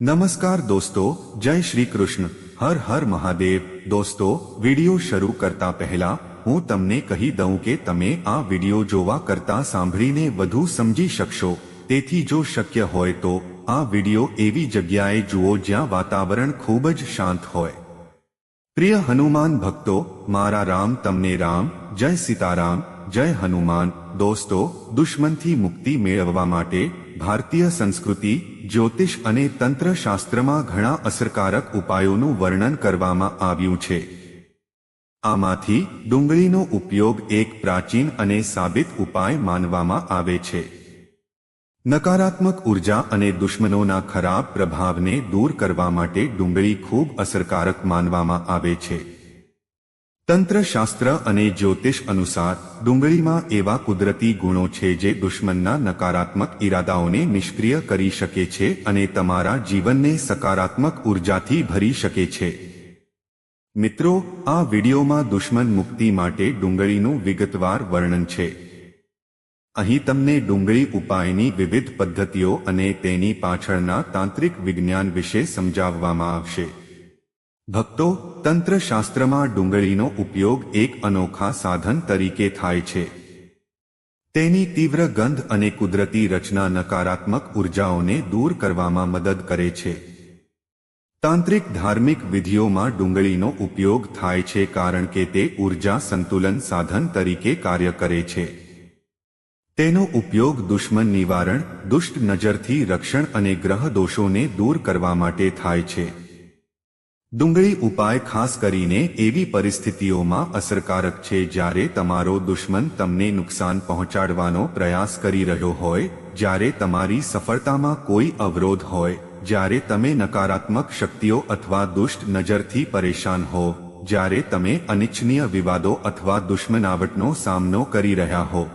નમસ્કાર દોસ્તો, જય શ્રી કૃષ્ણ. હર હર મહાદેવ. દોસ્તો, વિડિયો શરૂ કરતા પહેલા હું તમને કહી દઉં કે તમે આ વિડિયો જોવા કરતા સાંભળીને વધુ સમજી શકશો. તેથી જો શક્ય હોય તો આ વિડિયો એવી જગ્યાએ જુઓ જ્યાં વાતાવરણ ખૂબ જ શાંત હોય. પ્રિય હનુમાન ભક્તો, મારા રામ તમને રામ, જય સીતારામ, જય હનુમાન. દોસ્તો, દુશ્મનથી મુક્તિ મેળવવા માટે ભારતીય સંસ્કૃતિ, જ્યોતિષ અને તંત્ર શાસ્ત્રમાં ઘણા અસરકારક ઉપાયોનું વર્ણન કરવામાં આવ્યું છે. આમાંથી ડુંગળીનો ઉપયોગ એક પ્રાચીન અને સાબિત ઉપાય માનવામાં આવે છે. નકારાત્મક ઊર્જા અને દુશ્મનોના ખરાબ પ્રભાવને દૂર કરવા માટે ડુંગળી ખૂબ અસરકારક માનવામાં આવે છે. તંત્રશાસ્ત્ર અને જ્યોતિષ અનુસાર, ડુંગળીમાં એવા કુદરતી ગુણો છે જે દુશ્મનના નકારાત્મક ઈરાદાઓને નિષ્ક્રિય કરી શકે છે અને તમારા જીવનને સકારાત્મક ઉર્જાથી ભરી શકે છે. મિત્રો, આ વિડીયોમાં દુશ્મન મુક્તિ માટે ડુંગળીનું વિગતવાર વર્ણન છે. અહીં તમને ડુંગળી ઉપાયની વિવિધ પદ્ધતિઓ અને તેની પાછળના તાંત્રિક વિજ્ઞાન વિશે સમજાવવામાં આવશે. ભક્તો, તંત્રશાસ્ત્રમાં ડુંગળીનો ઉપયોગ એક અનોખા સાધન તરીકે થાય છે. તેની તીવ્ર ગંધ અને કુદરતી રચના નકારાત્મક ઉર્જાઓને દૂર કરવામાં મદદ કરે છે. તાંત્રિક ધાર્મિક વિધિઓમાં ડુંગળીનો ઉપયોગ થાય છે કારણ કે તે ઊર્જા સંતુલન સાધન તરીકે કાર્ય કરે છે. તેનો ઉપયોગ દુશ્મન નિવારણ, દુષ્ટ નજરથી રક્ષણ અને ગ્રહ દોષોને દૂર કરવા માટે થાય છે. ડુંગળી ઉપાય ખાસ કરીને એવી પરિસ્થિતિઓમાં અસરકારક છે જ્યારે તમારો દુશ્મન તમને નુકસાન પહોંચાડવાનો પ્રયાસ કરી રહ્યો હોય, જ્યારે તમારી સફળતામાં કોઈ અવરોધ હોય, જ્યારે તમે નકારાત્મક શક્તિઓ અથવા દુષ્ટ નજરથી પરેશાન હો, જ્યારે તમે અનિચ્છનીય વિવાદો અથવા દુશ્મનાવટનો સામનો કરી રહ્યા હો.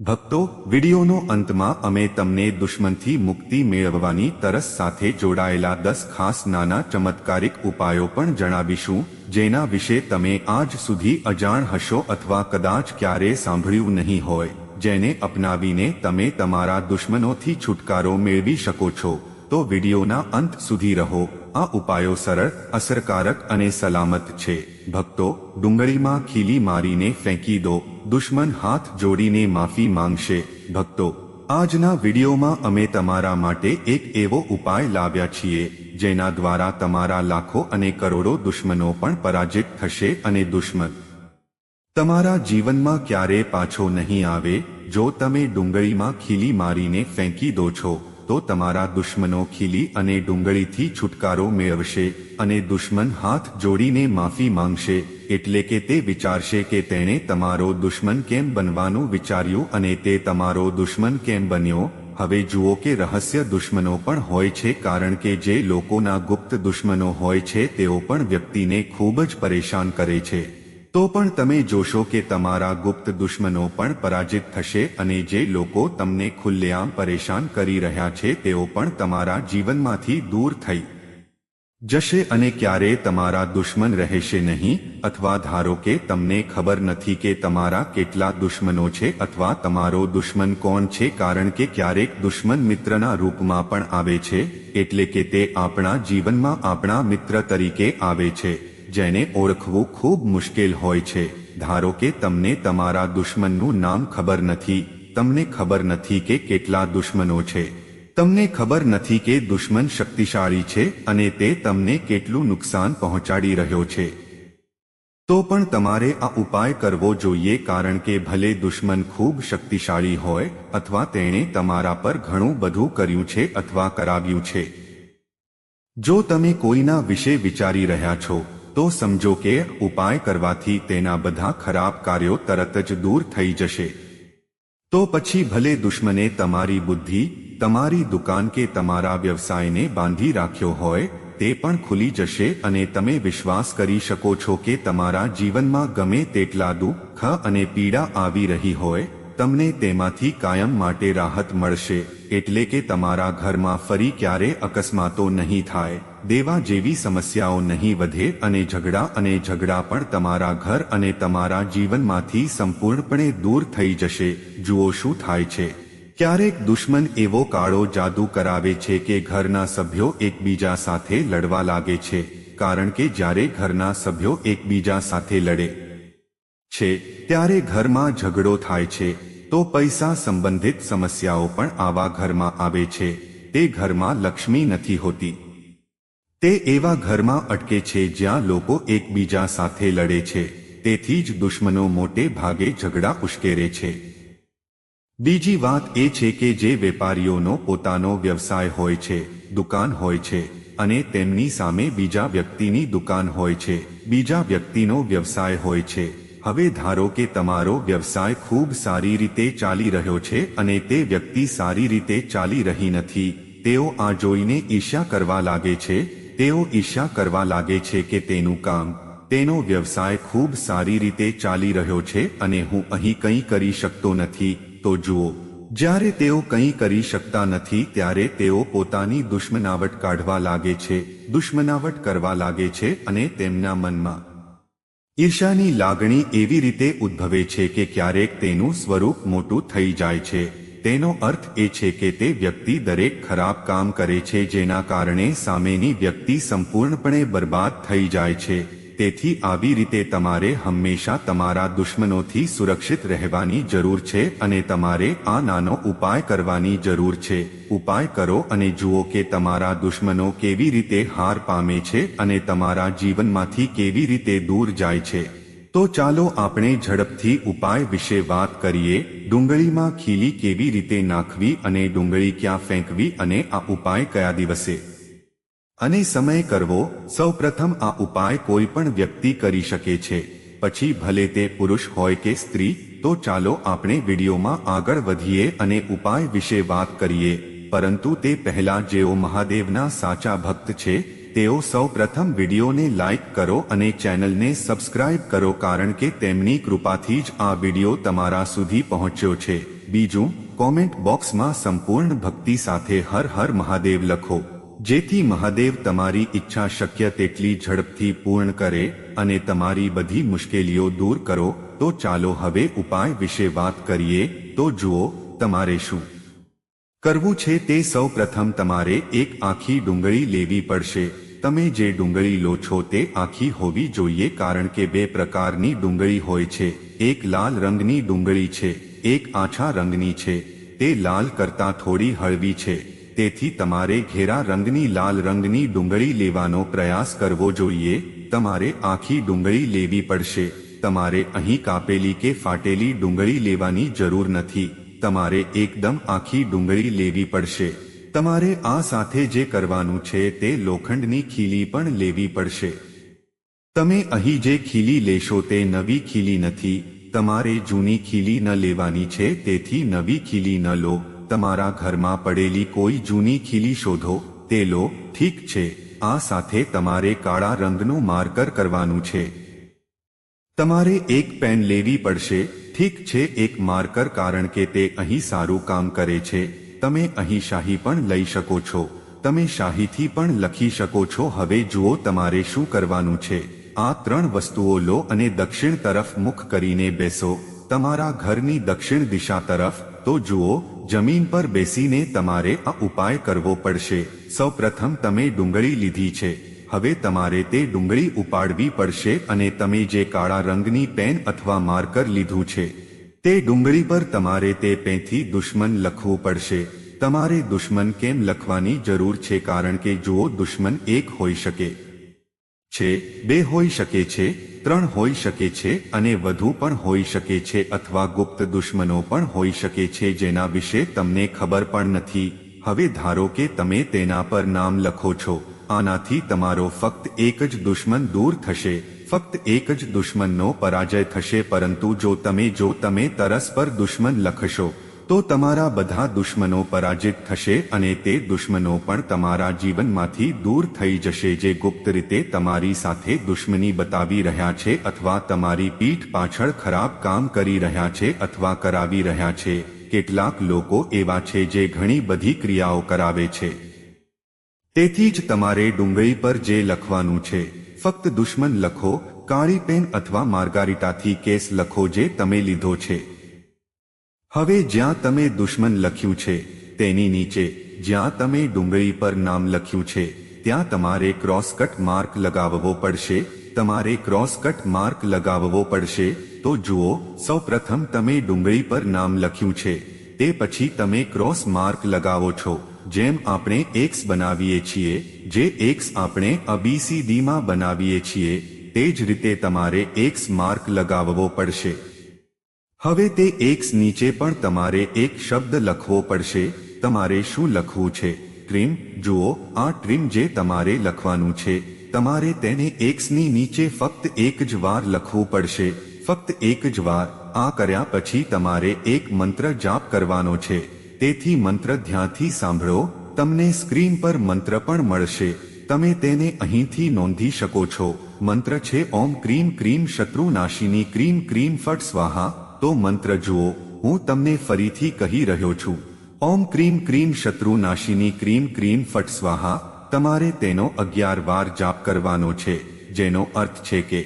ભક્તો, વિડિયોનો અંતમાં અમે તમને દુશ્મનથી મુક્તિ મેળવવાની તરસ સાથે જોડાયેલા દસ ખાસ નાના ચમત્કારિક ઉપાયો પણ જણાવીશું, જેના વિશે તમે આજ સુધી અજાણ હશો અથવા કદાચ ક્યારેય સાંભળ્યું નહીં હોય, જેને અપનાવીને તમે તમારા દુશ્મનોથી છુટકારો મેળવી શકો છો. તો વિડિયોના અંત સુધી રહો. આ ઉપાયો સરળ, અસરકારક અને સલામત છે. ભક્તો, ડુંગળીમાં ખીલી મારીને ફેંકી દો. દુશ્મન હાથ જોડીને માફી માંગશે. ભક્તો, આજના વિડીયોમાં અમે તમારા માટે એક એવો ઉપાય લાવ્યા છીએ, જેના દ્વારા તમારા લાખો અને કરોડો દુશ્મનો પણ પરાજિત થશે અને દુશ્મન તમારા જીવનમાં ક્યારે પાછો નહીં આવે. જો તમે ડુંગળીમાં ખીલી મારીને ફેંકી દો છો, તો તમારા દુશ્મનો ખીલી અને ડુંગળીથી છુટકારો મેળવશે અને દુશ્મન હાથ જોડીને માફી માંગશે. એટલે કે તે વિચારશે કે તેણે તમારો દુશ્મન કેમ બનવાનું વિચાર્યું અને તે તમારો દુશ્મન કેમ બન્યો? હવે જુઓ કે રહસ્ય દુશ્મનો પણ હોય છે કારણ કે જે લોકોના ગુપ્ત દુશ્મનો હોય છે તેઓ પણ વ્યક્તિને ખૂબ જ પરેશાન કરે છે. તો પણ તમે જોશો કે તમારા ગુપ્ત દુશ્મનો પણ પરાજિત થશે અને જે લોકો તમને ખુલ્લેઆમ પરેશાન કરી રહ્યા છે તેઓ પણ તમારા જીવનમાંથી દૂર થઈ જશે અને ક્યારે તમારા દુશ્મન રહેશે નહીં, અથવા ધારો કે તમને ખબર નથી કે તમારા કેટલા દુશ્મનો છે અથવા તમારો દુશ્મન કોણ છે કારણ કે ક્યારેક દુશ્મન મિત્રના રૂપમાં પણ આવે છે, એટલે કે તે આપણા જીવનમાં આપણા મિત્ર તરીકે આવે છે, જેને ઓળખવું ખૂબ મુશ્કેલ હોય છે. ધારો કે તમને તમારા દુશ્મનનું નામ ખબર નથી, તમને ખબર નથી કે કેટલા દુશ્મનો છે. તમને ખબર નથી કે દુશ્મન શક્તિશાળી છે અને તે તમને કેટલું નુકસાન પહોંચાડી રહ્યો છે. તો પણ તમારે આ ઉપાય કરવો જોઈએ કારણ કે ભલે દુશ્મન ખૂબ શક્તિશાળી હોય અથવા તેણે તમારા પર ઘણું બધું કર્યું છે અથવા કરાવ્યું છે. જો તમે કોઈના વિશે વિચારી રહ્યા છો, તો સમજો કે ઉપાય કરવાથી તેના બધા ખરાબ કાર્યો તરત જ દૂર થઈ જશે. તો પછી ભલે દુશ્મને તમારી બુદ્ધિ તમારી દુકાન કે તમારા વ્યવસાયને બાંધી રાખ્યો હોય, તે પણ ખુલી જશે અને તમે વિશ્વાસ કરી શકો છો કે તમારા જીવનમાં ગમે તેટલા દુઃખ અને પીડા આવી રહી હોય, તમને તેમાંથી કાયમ માટે રાહત મળશે, એટલે કે તમારા ઘરમાં ફરી ક્યારે અકસ્માતો નહીં થાય, દેવા જેવી સમસ્યાઓ નહીં વધે અને ઝઘડા અને ઝઘડા પણ તમારા ઘર અને તમારા જીવનમાંથી સંપૂર્ણપણે દૂર થઈ જશે. જુઓ શું થાય છે. ક્યારેક દુશ્મન એવો કાળો જાદુ કરાવે છે કે ઘરના સભ્યો એકબીજા સાથે લડવા લાગે છે, કારણ કે જ્યારે ઘરના સભ્યો એકબીજા સાથે લડે છે, ત્યારે ઘરમાં ઝઘડો થાય છે, તો પૈસા સંબંધિત સમસ્યાઓ પણ આવા ઘરમાં આવે છે, તે ઘરમાં લક્ષ્મી નથી હોતી. તે એવા ઘરમાં અટકે છે જ્યાં લોકો એકબીજા સાથે લડે છે, તેથી જ દુશ્મનો મોટે ભાગે ઝઘડા ઉશ્કેરે છે. બીજી વાત એ છે કે જે વેપારીઓનો પોતાનો વ્યવસાય હોય છે, દુકાન હોય છે, અને તેમની સામે બીજા વ્યક્તિની દુકાન હોય છે, બીજા વ્યક્તિનો વ્યવસાય હોય છે. હવે ધારો કે તમારો વ્યવસાય ખૂબ સારી રીતે ચાલી રહ્યો છે અને તે વ્યક્તિ સારી રીતે ચાલી રહી નથી, તેઓ આ જોઈને ઈર્ષ્યા કરવા લાગે છે, તેઓ ઈર્ષ્યા કરવા લાગે છે કે તેનું કામ, તેનો વ્યવસાય ખૂબ સારી રીતે ચાલી રહ્યો છે અને હું અહીં કંઈ કરી શકતો નથી તો જુઓ, જ્યારે તેઓ કંઈ કરી શકતા નથી ત્યારે તેઓ પોતાની દુશ્મનાવટ કાઢવા લાગે છે, દુશ્મનાવટ કરવા લાગે છે અને તેમના મનમાં ઈર્ષાની લાગણી એવી રીતે ઉદ્ભવે છે કે ક્યારેક તેનું સ્વરૂપ મોટું થઈ જાય છે. તેનો અર્થ એ છે કે તે વ્યક્તિ દરેક ખરાબ કામ કરે છે જેના કારણે સામેની વ્યક્તિ સંપૂર્ણપણે બરબાદ થઈ જાય છે. તેથી આવી રીતે તમારે હંમેશા તમારા દુશ્મનોથી સુરક્ષિત રહેવાની જરૂર છે અને તમારે આ નાનો ઉપાય કરવાની જરૂર છે. ઉપાય કરો અને જુઓ કે તમારા દુશ્મનો કેવી રીતે હાર પામે છે અને તમારા જીવનમાંથી કેવી રીતે દૂર જાય છે. તો ચાલો આપણે ઝડપથી ઉપાય વિશે વાત કરીએ. ડુંગળીમાં ખીલી કેવી રીતે નાખવી અને ડુંગળી ક્યાં ફેંકવી અને આ ઉપાય કયા દિવસે? અને સમય કરવો સૌપ્રથમ આ ઉપાય કોઈ પણ વ્યક્તિ કરી શકે છે. પછી ભલે તે પુરુષ હોય કે સ્ત્રી, તો ચાલો આપણે વિડીયોમાં આગળ વધીએ અને ઉપાય વિશે વાત કરીએ. પરંતુ તે પહેલા જેઓ મહાદેવના સાચા ભક્ત છે, તેઓ સૌપ્રથમ વિડીયોને લાઇક કરો અને ચેનલને સબસ્ક્રાઇબ કરો કારણ કે તેમની કૃપાથી જ આ વીડિયો તમારા સુધી પહોંચ્યો છે. બીજું, કોમેન્ટ બોક્સમાં સંપૂર્ણ ભક્તિ સાથે હર હર મહાદેવ લખો. જેથી મહાદેવ તમારી ઈચ્છા શક્ય તેટલી ઝડપથી પૂર્ણ કરે અને તમારી બધી મુશ્કેલીઓ દૂર કરો, તો ચાલો હવે ઉપાય વિશે વાત કરીએ, તો જુઓ, તમારે શું કરવું છે તે સૌ પ્રથમ તમારે એક આખી ડુંગળી લેવી પડશે. તમે જે ડુંગળી લો છો તે આખી હોવી જોઈએ કારણ કે બે પ્રકારની ડુંગળી હોય છે. એક લાલ રંગની ડુંગળી છે, એક આછા રંગની છે. તે લાલ કરતાં થોડી હળવી છે. તેથી તમારે ઘેરા રંગની, લાલ રંગની ડુંગળી લેવાનો પ્રયાસ કરવો જોઈએ. તમારે આખી ડુંગળી લેવી પડશે. તમારે અહીં કાપેલી કે ફાટેલી ડુંગળી લેવાની જરૂર નથી. તમારે એકદમ આખી ડુંગળી લેવી પડશે. તમારે આ સાથે જે કરવાનું છે તે લોખંડની ખીલી પણ લેવી પડશે. તમે અહીં જે ખીલી લેશો તે નવી ખીલી નથી. તમારે જૂની ખીલી ન લેવાની છે, તેથી નવી ખીલી ન લો. તમારા ઘરમાં પડેલી કોઈ જૂની ખીલી શોધો, તે લો, ઠીક છે, આ સાથે તમારે કાળા રંગનું માર્કર કરવાનું છે. તમારે એક પેન લેવી પડશે, ઠીક છે, એક માર્કર કારણ કે તે અહીં સારું કામ કરે છે. તમે અહીં શાહી પણ લઈ શકો છો. તમે શાહીથી પણ લખી શકો છો, હવે જુઓ તમારે શું કરવાનું છે. આ ત્રણ વસ્તુઓ લો અને દક્ષિણ તરફ મુખ કરીને બેસો. તમારા ઘરની દક્ષિણ દિશા તરફ, તો જુઓ જમીન પર બેસીને તમારે આ ઉપાય કરવો પડશે. સૌપ્રથમ તમે ડુંગળી લીધી છે. હવે તમારે તે ડુંગળી ઉપાડવી પડશે અને તમે જે કાળા રંગની પેન અથવા માર્કર લીધું છે, તે ડુંગળી પર તમારે તે પેનથી દુશ્મન લખવું પડશે. તમારે દુશ્મન કેમ લખવાની જરૂર છે? કારણ કે જુઓ, દુશ્મન એક હોઈ શકે. છે, બે હોઈ શકે છે, ત્રણ હોઈ શકે છે અને વધુ પણ હોઈ શકે છે અથવા ગુપ્ત દુશ્મનો પણ હોઈ શકે છે જેના વિશે તમને ખબર પણ નથી. હવે ધારો કે તમે તેના પર નામ લખો છો. આનાથી તમારો ફક્ત એક જ દુશ્મન દૂર થશે. ફક્ત એક જ દુશ્મનનો પરાજય થશે, પરંતુ જો તમે જો તમે તરસ પર દુશ્મન લખશો તો તમારા બધા દુશ્મનો પરાજિત થશે અને તે દુશ્મનો પણ તમારા જીવનમાંથી દૂર થઈ જશે જે ગુપ્ત રીતે તમારી સાથે દુશ્મની બતાવી રહ્યા છે અથવા તમારી પીઠ પાછળ ખરાબ કામ કરી રહ્યા છે અથવા કરાવી રહ્યા છે. કેટલાક લોકો એવા છે જે ઘણી બધી ક્રિયાઓ કરાવે છે. તેથી જ તમારે ડુંગળી પર જે લખવાનું છે, ફક્ત દુશ્મન લખો, કાળી પેન અથવા માર્ગારીટાથી કેસ લખો જે તમે લીધો છે. હવે જ્યાં તમે દુશ્મન લખ્યું છે, તેની નીચે, જ્યાં તમે ડુંગળી પર નામ લખ્યું છે, ત્યાં તમારે ક્રોસકટ માર્ક લગાવવો પડશે. તમારે ક્રોસકટ માર્ક લગાવવો પડશે. તો જુઓ, સૌપ્રથમ તમે ડુંગળી પર નામ લખ્યું છે. તે પછી તમે ક્રોસ માર્ક લગાવો છો. જેમ આપણે એક્સ બનાવીએ છીએ, જે એક્સ આપણે અબીસીડીમાં બનાવીએ છીએ, તે જ રીતે તમારે એક્સ માર્ક લગાવવો પડશે. હવે તે એક્સ નીચે પણ તમારે એક શબ્દ લખવો પડશે. તમારે શું લખવું છે? ટ્રીમ, જુઓ, આ ટ્રીમ જે તમારે લખવાનું છે. તમારે તેને એક્સની નીચે ફક્ત એક જ વાર લખવું પડશે. ફક્ત એક જ વાર. આ કર્યા પછી તમારે એક મંત્ર જાપ કરવાનો છે. તેથી મંત્ર ધ્યાનથી સાંભળો. તમને સ્ક્રીન પર મંત્ર પણ મળશે. તમે તેને અહીંથી નોંધી શકો છો. મંત્ર છે, ઓમ ક્રીમ ક્રીમ શત્રુનાશિની ક્રીમ ક્રીમ ફટ સ્વાહા. તો મંત્ર જુઓ, હું તમને ફરીથી કહી રહ્યો છું, ઓમ ક્રીમ ક્રીમ શત્રુનાશીની ક્રીમ ક્રીમ ફટ સ્વાહા, તમારે તેનો અગિયાર વાર જાપ કરવાનો છે, જેનો અર્થ છે કે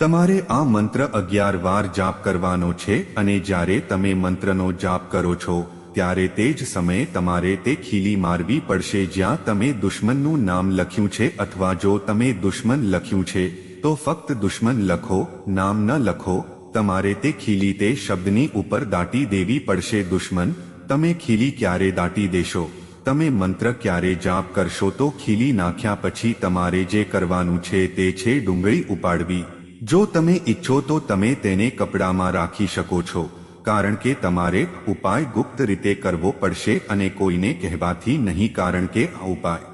તમારે આ મંત્ર અગિયાર વાર જાપ કરવાનો છે અને જ્યારે તમે મંત્રનો જાપ કરો છો, ત્યારે તે જ સમયે તમારે તે ખીલી મારવી પડશે જ્યાં તમે દુશ્મનનું નામ લખ્યું છે અથવા જો તમે દુશ્મન લખ્યું છે, તો ફક્ત દુશ્મન લખો, નામ ન લખો તમારે તે ખીલી તે શબ્દની ઉપર દાટી દેવી પડશે, દુશ્મન. તમે ખીલી ક્યારે દાટી દેશો? તમે મંત્ર ક્યારે જાપ કરશો? તો ખીલી નાખ્યા પછી તમારે જે કરવાનું છે તે છે ડુંગળી ઉપાડવી. જો તમે ઈચ્છો તો તમે તેને કપડામાં રાખી શકો છો. કારણ કે તમારે ઉપાય ગુપ્ત રીતે કરવો પડશે અને કોઈને કહેવાથી નહીં, કારણ કે આ ઉપાય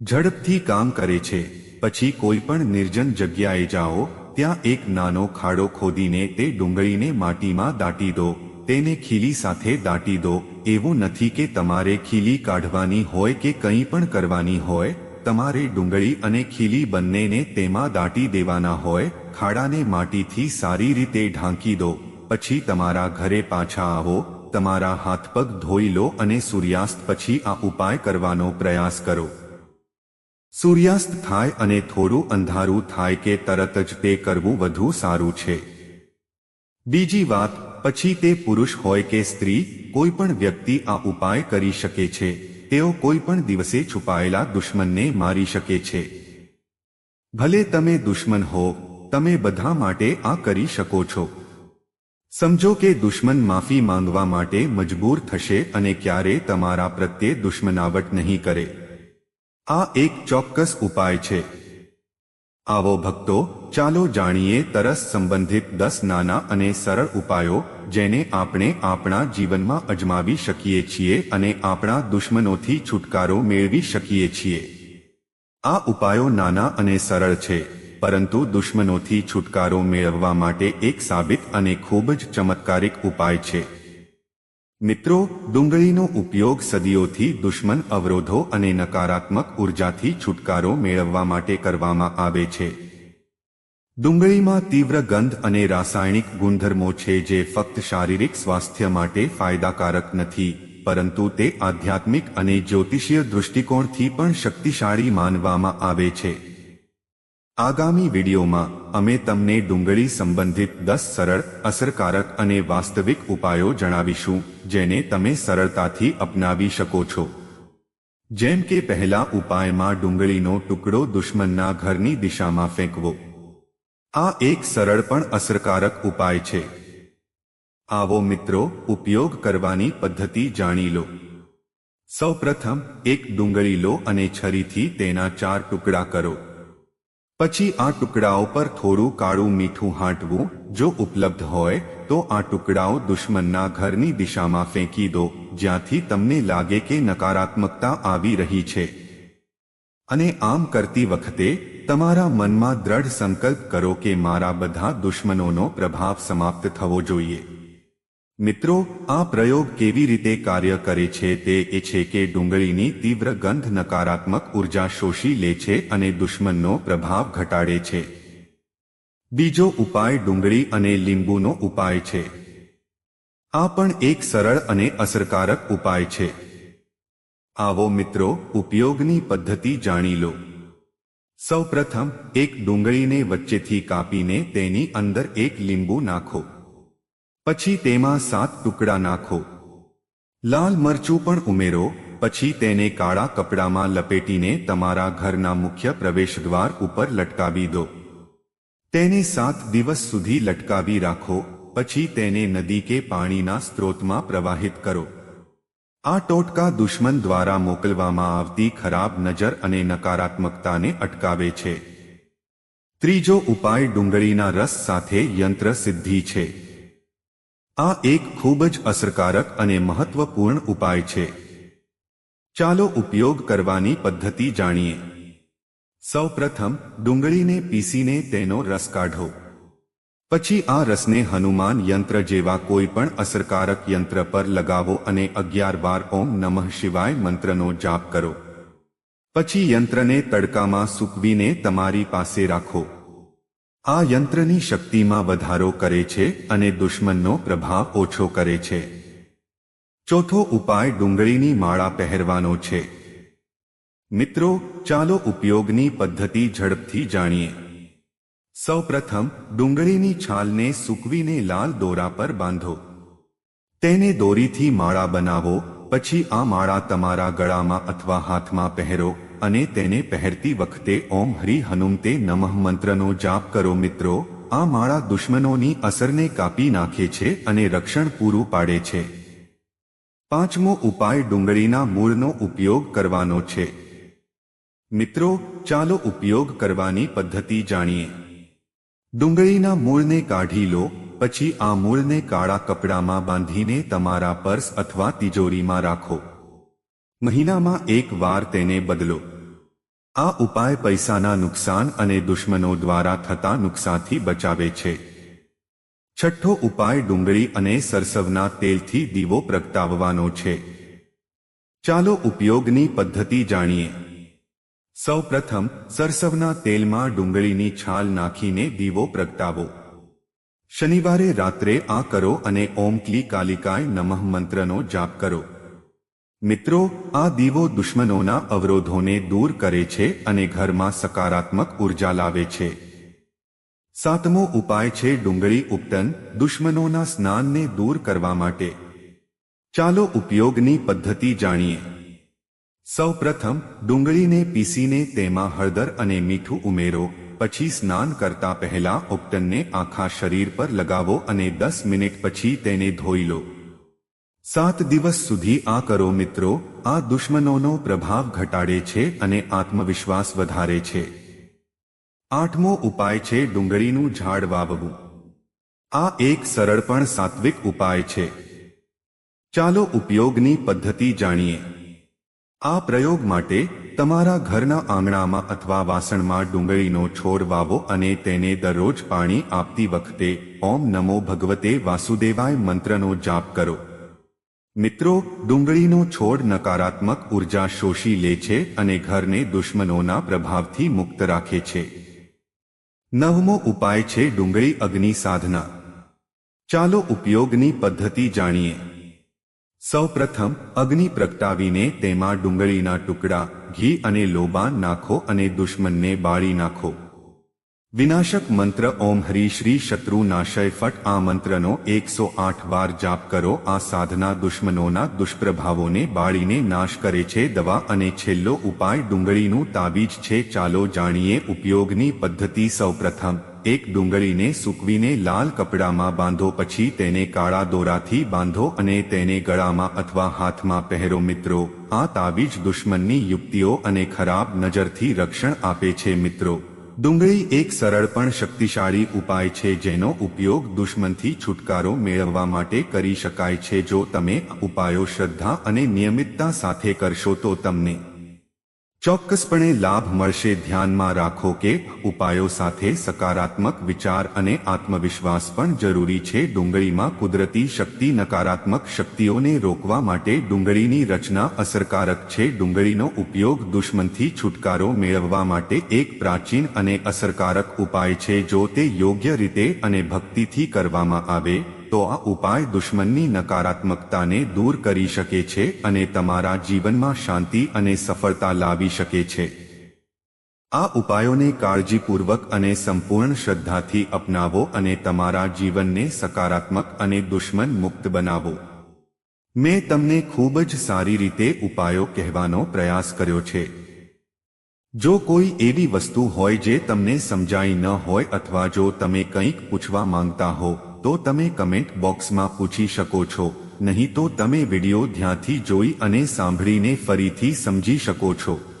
ઝડપથી કામ કરે છે. પછી કોઈ પણ નિર્જન જગ્યાએ જાઓ ત્યાં એક નાનો ખાડો ખોદીને તે ડુંગળીને માટીમાં દાટી દો. તેને ખીલી સાથે દાટી દો. એવું નથી કે તમારે ખીલી કાઢવાની હોય કે કંઈ પણ કરવાની હોય. તમારે ડુંગળી અને ખીલી બંનેને તેમાં દાટી દેવાના હોય. ખાડાને માટીથી સારી રીતે ઢાંકી દો. પછી તમારા ઘરે પાછા આવો. તમારા હાથપગ ધોઈ લો અને સૂર્યાસ્ત પછી આ ઉપાય કરવાનો પ્રયાસ કરો. સૂર્યાસ્ત થાય અને થોડું અંધારું થાય કે તરત જ તે કરવું વધુ સારું છે. બીજી વાત, પછી તે પુરુષ હોય કે સ્ત્રી, કોઈ પણ વ્યક્તિ આ ઉપાય કરી શકે છે. તેઓ કોઈ પણ દિવસે છુપાયેલા દુશ્મનને મારી શકે છે. ભલે તમે દુશ્મન હો, તમે બધા માટે આ કરી શકો છો. સમજો કે દુશ્મન માફી માંગવા માટે મજબૂર થશે અને ક્યારે તમારા પ્રત્યે દુશ્મનાવટ નહીં કરે. આ એક ચોક્કસ ઉપાય છે. આવો ભક્તો, ચાલો જાણીએ તરસ સંબંધિત દસ નાના અને સરળ ઉપાયો, જેને આપણે આપણા જીવનમાં અજમાવી શકીએ છીએ અને આપણા દુશ્મનોથી છુટકારો મેળવી શકીએ છીએ. આ ઉપાયો નાના અને સરળ છે, પરંતુ દુશ્મનોથી છુટકારો મેળવવા માટે એક સાબિત અને ખૂબ જ ચમત્કારિક ઉપાય છે. મિત્રો, ડુંગળીનો ઉપયોગ સદીઓથી દુશ્મન, અવરોધો અને નકારાત્મક ઉર્જાથી છુટકારો મેળવવા માટે કરવામાં આવે છે. ડુંગળીમાં તીવ્ર ગંધ અને રાસાયણિક ગુણધર્મો છે જે ફક્ત શારીરિક સ્વાસ્થ્ય માટે ફાયદાકારક નથી, પરંતુ તે આધ્યાત્મિક અને જ્યોતિષીય દૃષ્ટિકોણથી પણ શક્તિશાળી માનવામાં આવે છે. આગામી વિડીયોમાં અમે તમને ડુંગળી સંબંધિત દસ સરળ, અસરકારક અને વાસ્તવિક ઉપાયો જણાવીશું, જેને તમે સરળતાથી અપનાવી શકો છો. જેમ કે પહેલા ઉપાયમાં ડુંગળીનો ટુકડો દુશ્મનના ઘરની દિશામાં ફેંકવો. આ એક સરળ પણ અસરકારક ઉપાય છે. આવો મિત્રો, ઉપયોગ કરવાની પદ્ધતિ જાણી લો. સૌપ્રથમ, એક ડુંગળી લો અને છરીથી તેના ચાર ટુકડા કરો. પછી આ ટુકડાઓ પર થોડું કાળું મીઠું હાંટવું, જો ઉપલબ્ધ હોય, તો આ ટુકડાઓ દુશ્મનના ઘરની દિશામાં ફેંકી દો, જ્યાંથી તમને લાગે કે નકારાત્મકતા આવી રહી છે. અને આમ કરતી વખતે, તમારા મનમાં દ્રઢ સંકલ્પ કરો કે મારા બધા દુશ્મનોનો પ્રભાવ સમાપ્ત થવો જોઈએ. મિત્રો, આ પ્રયોગ કેવી રીતે કાર્ય કરે છે તે એ છે કે ડુંગળીની તીવ્ર ગંધ નકારાત્મક ઊર્જા શોષી લે છે અને દુશ્મનનો પ્રભાવ ઘટાડે છે. બીજો ઉપાય ડુંગળી અને લીંબુનો ઉપાય છે. આ પણ એક સરળ અને અસરકારક ઉપાય છે. આવો મિત્રો, ઉપયોગની પદ્ધતિ જાણી લો. સૌપ્રથમ, એક ડુંગળીને વચ્ચેથી કાપીને તેની અંદર એક લીંબુ નાખો. પછી તેમાં સાત ટુકડા નાખો. લાલ મરચું પણ ઉમેરો, પછી તેને કાળા કપડામાં લપેટીને તમારા ઘરના મુખ્ય પ્રવેશદ્વાર ઉપર લટકાવી દો. તેને સાત દિવસ સુધી લટકાવી રાખો, પછી તેને નદી કે પાણીના સ્ત્રોતમાં પ્રવાહિત કરો. આ ટોટકા દુશ્મન દ્વારા મોકલવામાં આવતી ખરાબ નજર અને નકારાત્મકતાને અટકાવે છે. ત્રીજો ઉપાય ડુંગળીના રસ સાથે યંત્ર સિદ્ધિ છે. આ એક ખૂબ જ અસરકારક અને મહત્વપૂર્ણ ઉપાય છે. ચાલો ઉપયોગ કરવાની પદ્ધતિ જાણીએ. સૌપ્રથમ, ડુંગળીને પીસીને તેનો રસ કાઢો. પછી આ રસને હનુમાન યંત્ર જેવા કોઈ પણ અસરકારક યંત્ર પર લગાવો અને અગિયાર વાર ઓમ નમઃ શિવાય મંત્રનો જાપ કરો. પછી યંત્રને તડકામાં સૂકવીને તમારી પાસે રાખો. આ યંત્રની શક્તિમાં વધારો કરે છે અને દુશ્મનનો પ્રભાવ ઓછો કરે છે. ચોથો ઉપાય ડુંગળીની માળા પહેરવાનો છે. મિત્રો, ચાલો ઉપયોગની પદ્ધતિ ઝડપથી જાણીએ. સૌપ્રથમ, ડુંગળીની છાલને સૂકવીને લાલ દોરા પર બાંધો. તેને દોરીથી માળા બનાવો, પછી આ માળા તમારા ગળામાં અથવા હાથમાં પહેરો. અને તેને પહેરતી વખતે ઓમ હરિ હનુમતે નમઃ મંત્રનો જાપ કરો મિત્રો. આ માળા દુશ્મનોની અસરને કાપી નાખે છે અને રક્ષણ પૂરું પાડે છે. પાંચમો ઉપાય ડુંગળીના મૂળનો ઉપયોગ કરવાનો છે. મિત્રો, ચાલો ઉપયોગ કરવાની પદ્ધતિ જાણીએ. ડુંગળીના મૂળને કાઢી લો, પછી આ મૂળને કાળા કપડામાં બાંધીને તમારા પર્સ અથવા તિજોરીમાં રાખો. મહિનામાં એક વાર તેને બદલો. આ ઉપાય પૈસાના નુકસાન અને દુશ્મનો દ્વારા થતા નુકસાનથી બચાવે છે. છઠ્ઠો ઉપાય ડુંગળી અને સરસવના તેલથી દીવો પ્રગટાવવાનો છે. ચાલો ઉપયોગની પદ્ધતિ જાણીએ. સૌપ્રથમ, સરસવના તેલમાં ડુંગળીની છાલ નાખીને દીવો પ્રગટાવો. શનિવારે રાત્રે આ કરો અને ઓમ ક્લી કાલિકાય નમઃ મંત્રનો જાપ કરો. મિત્રો, આ દીવો દુશ્મનોના અવરોધોને દૂર કરે છે અને ઘરમાં સકારાત્મક ઊર્જા લાવે છે. સાતમો ઉપાય છે ડુંગળી ઉપટન દુશ્મનોના સ્નાનને દૂર કરવા માટે. ચાલો ઉપયોગની પદ્ધતિ જાણીએ. સૌપ્રથમ, ડુંગળીને પીસીને તેમાં હળદર અને મીઠું ઉમેરો, પછી સ્નાન કરતા પહેલા ઉપટનને આખા શરીર પર લગાવો અને દસ મિનિટ પછી તેને ધોઈ લો. સાત દિવસ સુધી આ કરો મિત્રો, આ દુશ્મનોનો પ્રભાવ ઘટાડે છે અને આત્મવિશ્વાસ વધારે છે. આઠમો ઉપાય છે ડુંગળીનું ઝાડ વાવવું. આ એક સરળ પણ સાત્વિક ઉપાય છે. ચાલો ઉપયોગની પદ્ધતિ જાણીએ. આ પ્રયોગ માટે તમારા ઘરના આંગણામાં અથવા વાસણમાં ડુંગળીનો છોડ વાવો અને તેને દરરોજ પાણી આપતી વખતે, ઓમ નમો ભગવતે વાસુદેવાય મંત્રનો જાપ કરો. મિત્રો, ડુંગળીનો છોડ નકારાત્મક ઊર્જા શોષી લે છે અને ઘરને દુશ્મનોના પ્રભાવથી મુક્ત રાખે છે. નવમો ઉપાય છે ડુંગળી અગ્નિ સાધના. ચાલો ઉપયોગની પદ્ધતિ જાણીએ. સૌપ્રથમ, અગ્નિ પ્રગટાવીને તેમાં ડુંગળીના ટુકડા, ઘી અને લોબાન નાખો અને દુશ્મનને બાળી નાખો. વિનાશક મંત્ર ઓમ હરી શ્રી શત્રુ નાશય ફટ આ મંત્રનો એકસો આઠ વાર જાપ કરો. આ સાધના દુશ્મનોના દુષ્પ્રભાવોને બાળીને નાશ કરે છે. દવા અને છેલ્લો ઉપાય ડુંગળીનું તાબીજ છે. ચાલો જાણીએ ઉપયોગની પદ્ધતિ સૌપ્રથમ. એક ડુંગળીને સૂકવીને લાલ કપડામાં બાંધો પછી તેને કાળા દોરાથી બાંધો અને તેને ગળામાં અથવા હાથમાં પહેરો મિત્રો. આ તાબીજ દુશ્મનની યુક્તિઓ અને ખરાબ નજરથી રક્ષણ આપે છે મિત્રો. ડુંગળી એક સરળ પણ શક્તિશાળી ઉપાય છે જેનો ઉપયોગ દુશ્મનથી છુટકારો મેળવવા માટે કરી શકાય છે. જો તમે ઉપાયો શ્રદ્ધા અને નિયમિતતા સાથે કરશો તો તમને ચોક્કસપણે લાભ મળશે ધ્યાનમાં રાખો કે ઉપાયો સાથે સકારાત્મક વિચાર અને આત્મવિશ્વાસ પણ જરૂરી છે. ડુંગળીમાં કુદરતી શક્તિ નકારાત્મક શક્તિઓને રોકવા માટે ડુંગળીની રચના અસરકારક છે. ડુંગળીનો ઉપયોગ દુશ્મનથી છુટકારો મેળવવા માટે એક પ્રાચીન અને અસરકારક ઉપાય છે. જો તે યોગ્ય રીતે અને ભક્તિથી કરવામાં આવે તો આ ઉપાય દુશ્મનની નકારાત્મકતાને દૂર કરી શકે છે અને તમારા જીવનમાં શાંતિ અને સફળતા લાવી શકે છે. આ ઉપાયોને કાળજીપૂર્વક અને સંપૂર્ણ શ્રદ્ધાથી અપનાવો અને તમારા જીવનને સકારાત્મક અને દુશ્મન મુક્ત બનાવો. મેં તમને ખૂબ જ સારી રીતે ઉપાયો કહેવાનો પ્રયાસ કર્યો છે. જો કોઈ એવી વસ્તુ હોય જે તમને સમજાઈ ન હોય અથવા જો તમે કંઈક પૂછવા માંગતા હો તો તમે કમેન્ટ બોક્સમાં પૂછી શકો છો. નહીં તો તમે વીડિયો ધ્યાનથી જોઈ અને સાંભળીને ફરીથી સમજી શકો છો.